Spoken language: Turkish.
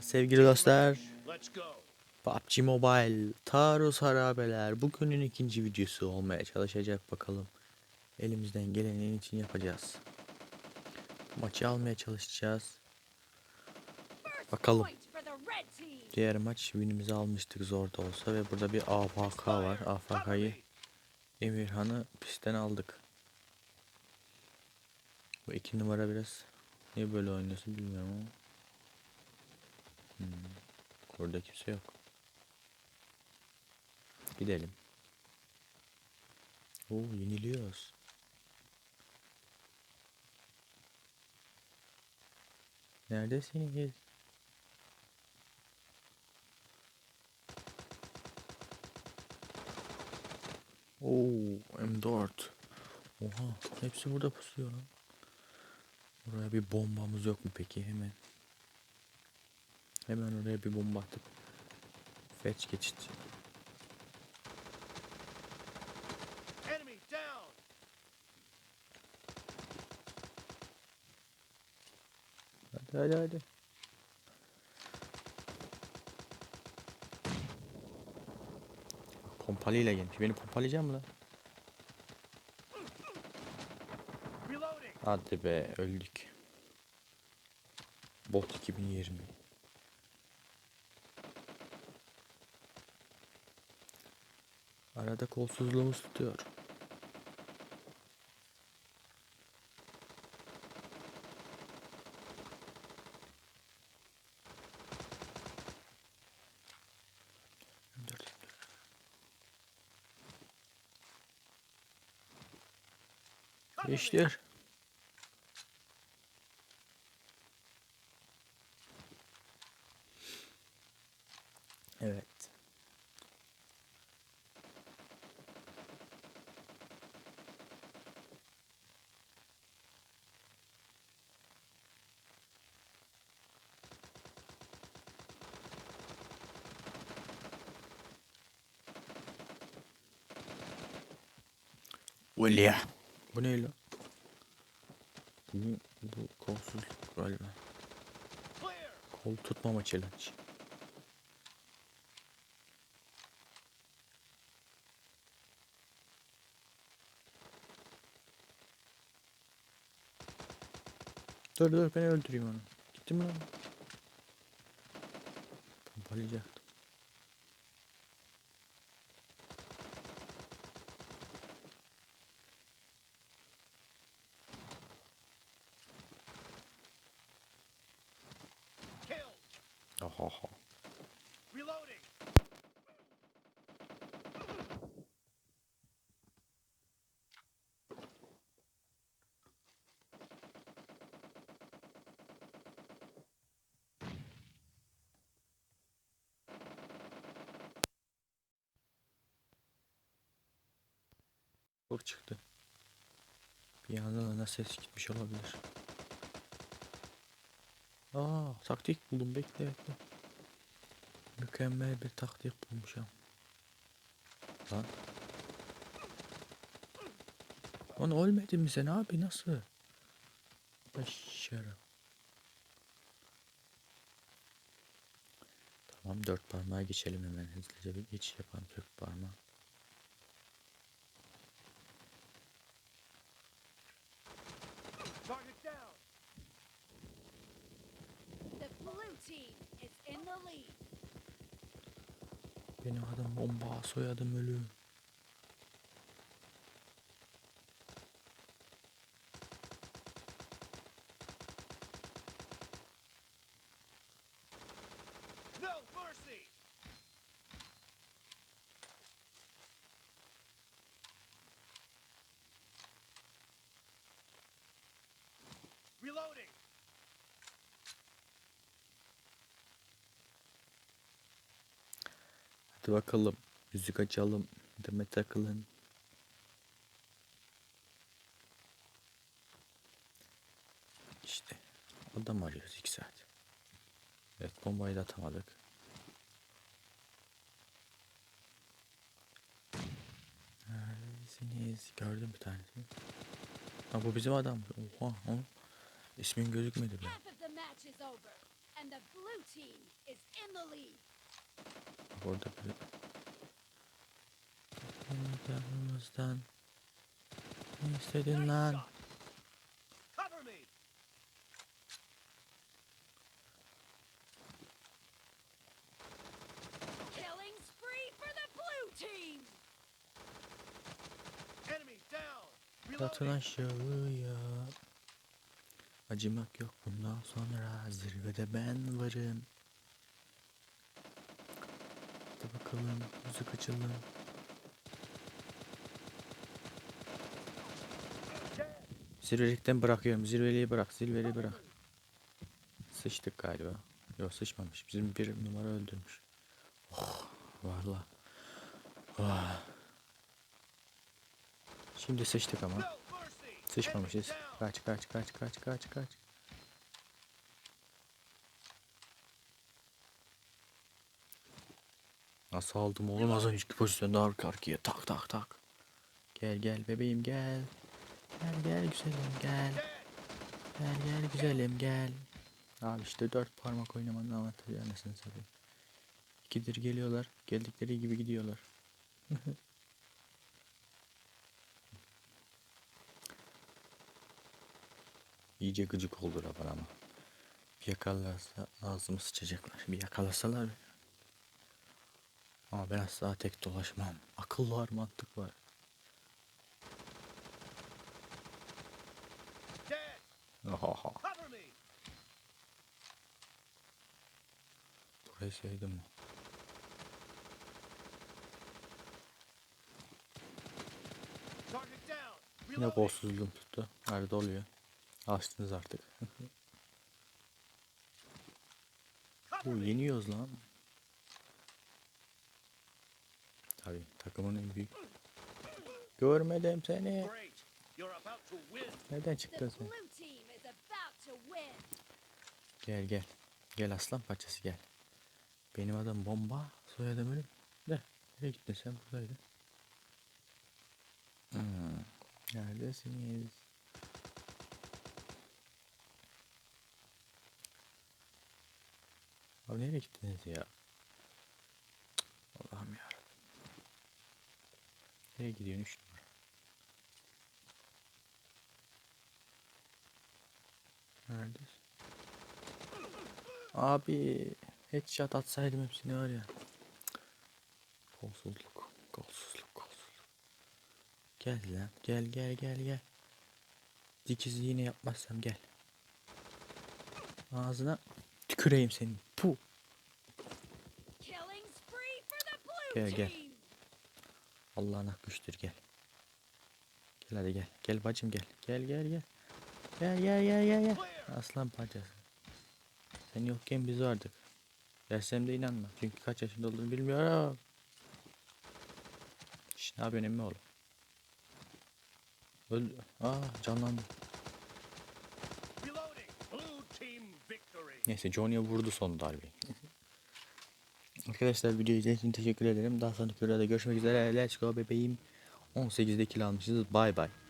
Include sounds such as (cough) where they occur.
Sevgili dostlar. PUBG Mobile, Taarruz Harabeler bugünün ikinci videosu olmaya çalışacak bakalım. Elimizden gelenin için yapacağız. Maçı almaya çalışacağız. Bakalım. Diğer maç winimizi almıştık zor da olsa ve burada bir AFK var. AFK'yı Emirhan'ı pistten aldık. Bu iki numara biraz niye böyle oynuyorsun bilmiyorum ama. Hmm. Orada kimse yok. Gidelim. Oo yeniliyoruz. Neredesiniz? Oo M4. Oha hepsi burada pusuyor lan. Buraya bir bombamız yok mu peki hemen? Hemen oraya bir bomba atıp fetch geçit. Hadi hadi hadi. Pompalıyla gelmiş. Beni pompalayacak mı lan? Hadi be öldük. Bot 2020. Arada kolsuzluğumuz tutuyor. Geçtir. Evet. Ulya. Bu ne lan? Bu, bu kolsuzluk galiba. Kol tutmama challenge. Dur dur ben öldüreyim onu. Gitti mi lan? Pompalayacaktım. Killed. Oha oha. Reloading. Çok çıktı. Bir yandan da ses gitmiş olabilir. Aa taktik buldum bekle bekle. Mükemmel bir taktik bulmuşum. Lan. Lan ölmedin mi sen abi nasıl? Başarı. Tamam dört parmağa geçelim hemen hızlıca bir geçiş yapalım dört parmağa. Benim adım bomba soyadım ölü. Hadi bakalım. Müzik açalım. Deme takılın. İşte. Adam arıyoruz 2 saat. Evet bombayı da atamadık. Neredesiniz? Gördüm bir tanesini. Ha bu bizim adam. Oha. Ha. İsmin gözükmedi be. Orada bir... Yanımızdan. Ne istedin lan? Reloading. aşağıya. Acımak yok bundan sonra zirvede ben varım. Hadi bakalım müzik açalım. Zirvelikten bırakıyorum. Zirveliği bırak. Zirveliği bırak. Sıçtık galiba. Yok sıçmamış. Bizim bir numara öldürmüş. Oh, valla. Ah. Şimdi sıçtık ama. Sıçmamışız. Kaç kaç kaç kaç kaç kaç. Nasıl aldım oğlum az önceki pozisyonda arka arkaya tak tak tak. Gel gel bebeğim gel. Gel gel güzelim gel. Gel gel güzelim gel. Abi işte dört parmak oynamanın avantajı anasını satayım. İkidir geliyorlar. Geldikleri gibi gidiyorlar. (laughs) İyice gıcık oldular bana ama. Bir yakalarsa ağzımı sıçacaklar. Bir yakalasalar. Ama ben asla tek dolaşmam. Akıl var, mantık var. Ohoho. Burayı sevdim mi? Yine Reloading. golsuzluğum tuttu. Nerede oluyor? Alıştınız artık. (laughs) Bu yeniyoruz lan. Tabii takımın en büyük. Görmedim seni. Nereden çıktın sen? Gel gel. Gel aslan parçası gel. Benim adım bomba. Soyadım ölüm. De. Nereye gittin sen buradaydın. Hmm. Neredesiniz? Abi nereye gittiniz ya? Nereye gidiyorsun üç numara? Neredesin? Abi headshot atsaydım hepsini var ya. Kolsuzluk, kolsuzluk, kolsuzluk. Gel lan, gel gel gel gel. Dikizi yine yapmazsam gel. Ağzına tüküreyim senin. Pu. Gel, gel. Allah'ın hakkı üçtür gel. Gel hadi gel. Gel bacım gel. Gel gel gel. Gel gel gel gel gel. Aslan parçası. Sen yokken biz vardık. Dersem de inanma. Çünkü kaç yaşında olduğunu bilmiyorum. Şş, ne yapıyorsun emmi oğlum? Öl... Aa canlandı. Team victory. Neyse Johnny'e vurdu son darbeyi. Arkadaşlar videoyu izlediğiniz için teşekkür ederim. Daha sonraki videoda görüşmek üzere. Let's go bebeğim. 18'de kill almışız. Bye bye.